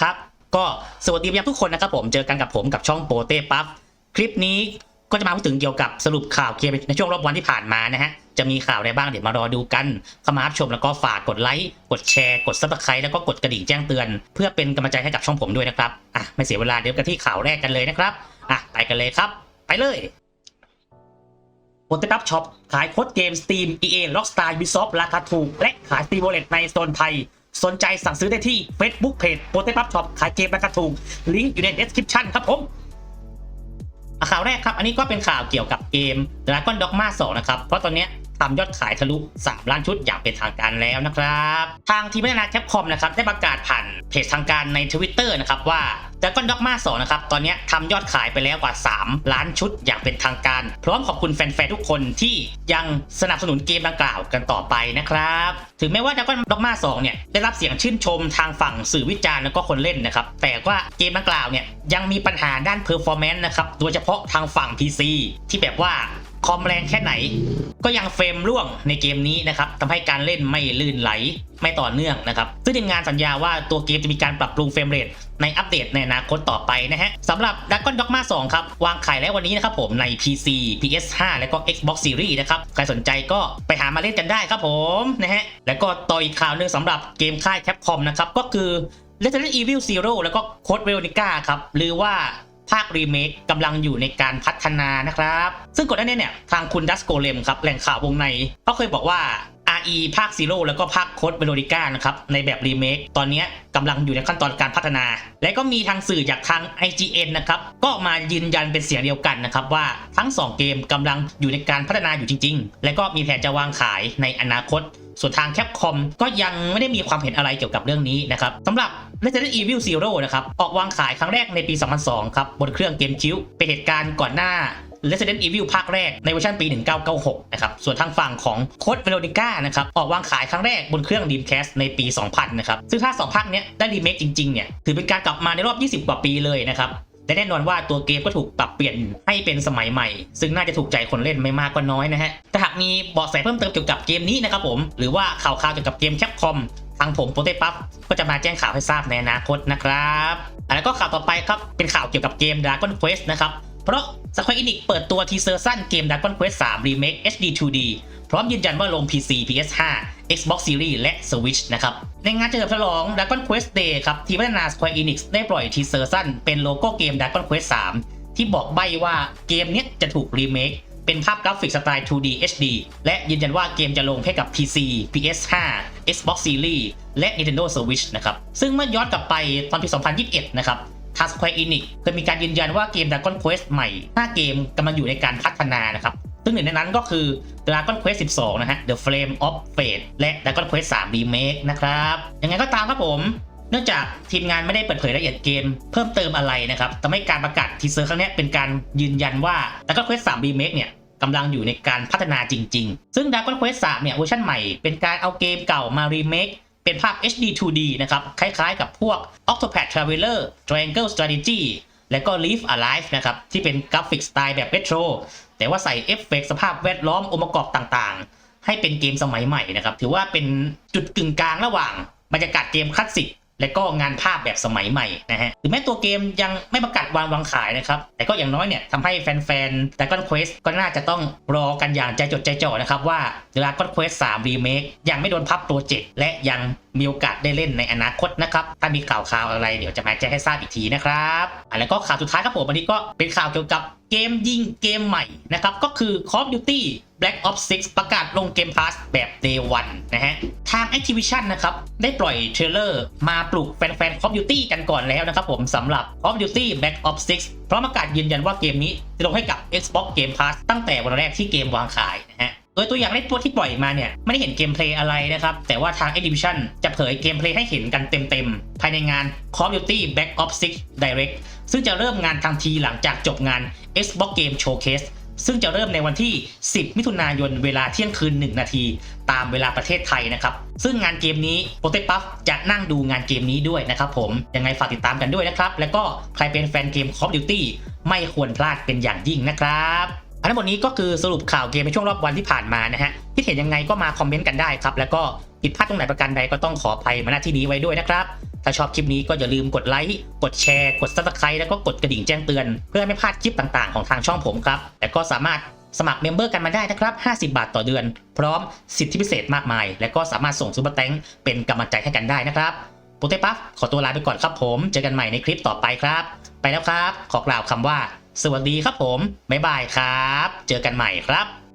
ครับก็สวัสดีพี่ทุกคนนะครับผมเจอกันกับผมกับช่องโปเต้ปั๊บคลิปนี้ก็จะมาพูดถึงเกี่ยวกับสรุปข่าวเกมในช่วงรอบวันที่ผ่านมานะฮะจะมีข่าวอะไรบ้างเดี๋ยวมารอดูกันเข้ามารับชมแล้วก็ฝากกดไลค์กดแชร์กดซับสไครต์แล้วก็กดกระดิ่งแจ้งเตือน เพื่อเป็นกำลังใจให้กับช่องผมด้วยนะครับอะไม่เสียเวลาเดี๋ยวกันที่ข่าวแรกกันเลยนะครับอะไปกันเลยครับ ไปเลยโปเต้ปั๊บช็อปขายโค้ดเกม Steam EA Rockstar Ubisoft ราคาถูกและขาย Steam Wallet ในโซนไทย สนใจสั่งซื้อได้ที่ Facebook Page โปเต้ปั๊บช็อปขายเกมราคาถูกลิงก์อยู่ใน description ครับผมข่าวแรกครับ อันนี้ก็เป็นข่าวเกี่ยวกับเกม Dragon Dogma 2 นะครับ เพราะตอนเนี้ย ทำยอดขายทะลุ 3 ล้านชุดอย่างเป็นทางการแล้วนะครับ ทางทีมพัฒนาแคปคอมนะครับได้ประกาศผ่านเพจทางการใน Twitter นะครับว่า Dragon Dogma 2นะครับ ตอนนี้ทำยอดขายไปแล้วกว่า 3 ล้านชุดอย่างเป็นทางการ พร้อมขอบคุณแฟนๆ ทุกคนที่ยังสนับสนุนเกมดังกล่าวกันต่อไปนะครับ ถึงแม้ว่า Dragon Dogma 2เนี่ยได้รับเสียงชื่นชมทางฝั่งสื่อวิจารณ์แล้วก็คนเล่นนะครับ แต่ว่าเกมดังกล่าวเนี่ยยังมีปัญหาด้าน performance นะครับ โดยเฉพาะทางฝั่ง PC ที่แบบว่า คอมแรงแค่ไหน ก็ยังเฟรมร่วงในเกมนี้นะครับทำให้การเล่นไม่ลื่นไหลไม่ต่อเนื่องนะครับ ซึ่งทีมงานสัญญาว่าตัวเกมจะมีการปรับปรุงเฟรมเรทในอัปเดตในอนาคตต่อไปนะฮะสำหรับ Dragon Dogma 2 ครับ วางขายแล้ววันนี้นะครับผมใน PC PS5 และก็ Xbox Series นะครับ ใครสนใจก็ไปหามาเล่นกันได้ครับผมนะฮะแล้วก็ต่ออีกข่าวหนึงสำหรับเกมค่าย Capcom นะครับก็คือ Resident Evil Zero แล้วก็ Code Veronica ครับหรือว่า ภาครีเมคกำลังอยู่ในการพัฒนานะครับ ซึ่งก่อนหน้านี้เนี่ยทางคุณดัสโกเลมครับแหล่งข่าววงในเขาเคยบอกว่า RE ภาค Zero แล้วก็ภาคโคดเบโลดิก้านะครับ ในแบบรีเมคตอนนี้กำลังอยู่ในขั้นตอนการพัฒนา และก็มีทางสื่อจากทาง IGN นะครับ ก็มายืนยันเป็นเสียงเดียวกันนะครับ ว่าทั้ง 2 เกมกำลังอยู่ในการพัฒนาอยู่จริง ๆ และก็มีแผนจะวางขายในอนาคต ส่วนทางแคปคอมก็ยังไม่ได้มีความเห็นอะไรเกี่ยวกับเรื่องนี้นะครับสำหรับ Resident Evil Zero นะครับ ออกวางขายครั้งแรกในปี 2002 ครับบนเครื่องเกมคิวเป็นเหตุการณ์ก่อนหน้า Resident Evil ภาคแรกในเวอร์ชันปี 1996 นะครับ ส่วนทางฝั่งของ Code Veronica นะครับ ออกวางขายครั้งแรกบนเครื่อง Dreamcast ในปี 2000 นะครับ ซึ่งถ้า 2 ภาคเนี้ยได้รีเมคจริงๆ เนี่ย ถือเป็นการกลับมาในรอบ 20 กว่าปีเลยนะครับและแน่นอนว่าตัวเกมก็ถูกปรับเปลี่ยนให้เป็นสมัยใหม่ ซึ่งน่าจะถูกใจคนเล่นไม่มากก็น้อยนะฮะแต่หากมีเบาะแสเพิ่มเติมเกี่ยวกับเกมนี้นะครับผม หรือว่าข่าวๆเกี่ยวกับเกมแคปคอม ทางผมโปเต้ปั๊บก็จะมาแจ้งข่าวให้ทราบในอนาคตนะครับอะแล้วก็ข่าวต่อไปครับเป็นข่าวเกี่ยวกับเกม Dragon Quest นะครับ เพราะ Square Enix เปิดตัวทีเซอร์สั้นเกม Dragon Quest 3 Remake HD 2D พร้อมยืนยันว่าลง PC PS5 Xbox Series และ Switch นะครับ ในงานเฉลิมฉลอง Dragon Quest Day ครับทีมพัฒนา Square Enix ได้ปล่อยทีเซอร์สั้นเป็นโลโก้เกม Dragon Quest 3 ที่บอกใบ้ว่าเกมนี้จะถูกรีเมคเป็นภาพกราฟิกสไตล์ 2D HD และยืนยันว่าเกมจะลงให้กับ PC PS5 Xbox Series และ Nintendo Switch นะครับ ซึ่งเมื่อย้อนกลับไปตอนปี 2021 นะครับทาง Square Enix เคยมีการยืนยันว่าเกม Dragon Quest ใหม่ 5 เกมกำลังอยู่ในการพัฒนานะครับ ซึ่งหนึ่งในนั้นก็คือ Dragon Quest 12 นะฮะ The Flame of Fate และ Dragon Quest 3 Remake นะครับ ยังไงก็ตามครับผม เนื่องจากทีมงานไม่ได้เปิดเผยรายละเอียดเกมเพิ่มเติมอะไรนะครับทำให้การประกาศทีเซอร์ครั้งนี้เป็นการยืนยันว่า Dragon Quest 3 Remake เนี่ย กำลังอยู่ในการพัฒนาจริง ๆ ซึ่ง Dragon Quest 3เนี่ยเวอร์ชันใหม่เป็นการเอาเกมเก่ามารีเมคเป็นภาพ HD 2D นะครับ คล้ายๆกับพวก Octopath Traveler Triangle Strategy และก็ Live Alive นะครับ ที่เป็นกราฟิกสไตล์แบบเรโทรแต่ว่าใส่เอฟเฟกต์สภาพแวดล้อมองค์ประกอบต่างๆ ให้เป็นเกมสมัยใหม่นะครับ ถือว่าเป็นจุดกึ่งกลางระหว่างบรรยากาศเกมคลาสสิก และก็งานภาพแบบสมัยใหม่นะฮะถึงแม้ตัวเกมยังไม่ประกาศวางวางขายนะครับ แต่ก็อย่างน้อยเนี่ยทำให้แฟนๆ Dragon Quest ก็น่าจะต้องรอกันอย่างใจจดใจจ่อนะครับว่า Dragon Quest 3 Remake ยังไม่โดนพับโปรเจกต์และยัง มีโอกาสได้เล่นในอนาคตนะครับ ถ้ามีข่าวข่าวอะไรเดี๋ยวจะมาแจ้งให้ทราบอีกทีนะครับอะแล้วก็ข่าวสุดท้ายครับผมวันนี้ก็เป็นข่าวเกี่ยวกับเกมยิงเกมใหม่นะครับ ก็คือ Call of Duty Black Ops 6 ประกาศลงเกมพาสแบบ Day 1นะฮะ ทาง Activision นะครับ ได้ปล่อยเทรลเลอร์มาปลุกแฟนๆ Call of Duty กันก่อนแล้วนะครับผมสำหรับ Call of Duty Black Ops 6พร้อมประกาศยืนยันว่าเกมนี้จะลงให้กับ Xbox Game Pass ตั้งแต่วันแรกที่เกมวางขายนะฮะ โดยตัวอย่างเล่นตัวที่ปล่อยมาเนี่ย ไม่ได้เห็นเกมเพลย์อะไรนะครับ แต่ว่าทาง Activision จะเผยเกมเพลย์ให้เห็นกันเต็มๆ ภายในงาน Call of Duty Black Ops 6 Direct ซึ่งจะเริ่มงานทันทีหลังจากจบงาน Xbox Game Showcase ซึ่งจะเริ่มในวันที่ 10 มิถุนายนเวลาเที่ยงคืน 1 นาที ตามเวลาประเทศไทยนะครับ ซึ่งงานเกมนี้โปเตปัฟจะนั่งดูงานเกมนี้ด้วยนะครับผม ยังไงฝากติดตามกันด้วยนะครับ แล้วก็ใครเป็นแฟนเกม Call of Duty ไม่ควรพลาดเป็นอย่างยิ่งนะครับ ทั้งหมดนี้ก็คือสรุปข่าวเกมในช่วงรอบวันที่ผ่านมานะฮะคิดเห็นยังไงก็มาคอมเมนต์กันได้ครับ แล้วก็ผิดพลาดตรงไหนประการใดก็ต้องขออภัยมาณที่นี้ไว้ด้วยนะครับ ถ้าชอบคลิปนี้ก็อย่าลืมกดไลค์กดแชร์ กด subscribe แล้วก็กดกระดิ่งแจ้งเตือน เพื่อไม่พลาดคลิปต่างๆของทางช่องผมครับและก็สามารถสมัครเมมเบอร์กันมาได้นะครับ 50 บาทต่อเดือน พร้อมสิทธิพิเศษมากมาย และก็สามารถส่งซูเปอร์แตงเป็นกำลังใจให้กันได้นะครับโปเตปั๊บขอตัวลาไปก่อนครับผม เจอกันใหม่ในคลิปต่อไปครับ ไปแล้วครับ ขอกล่าวคำว่า สวัสดีครับผม บ๊ายบายครับ เจอกันใหม่ครับ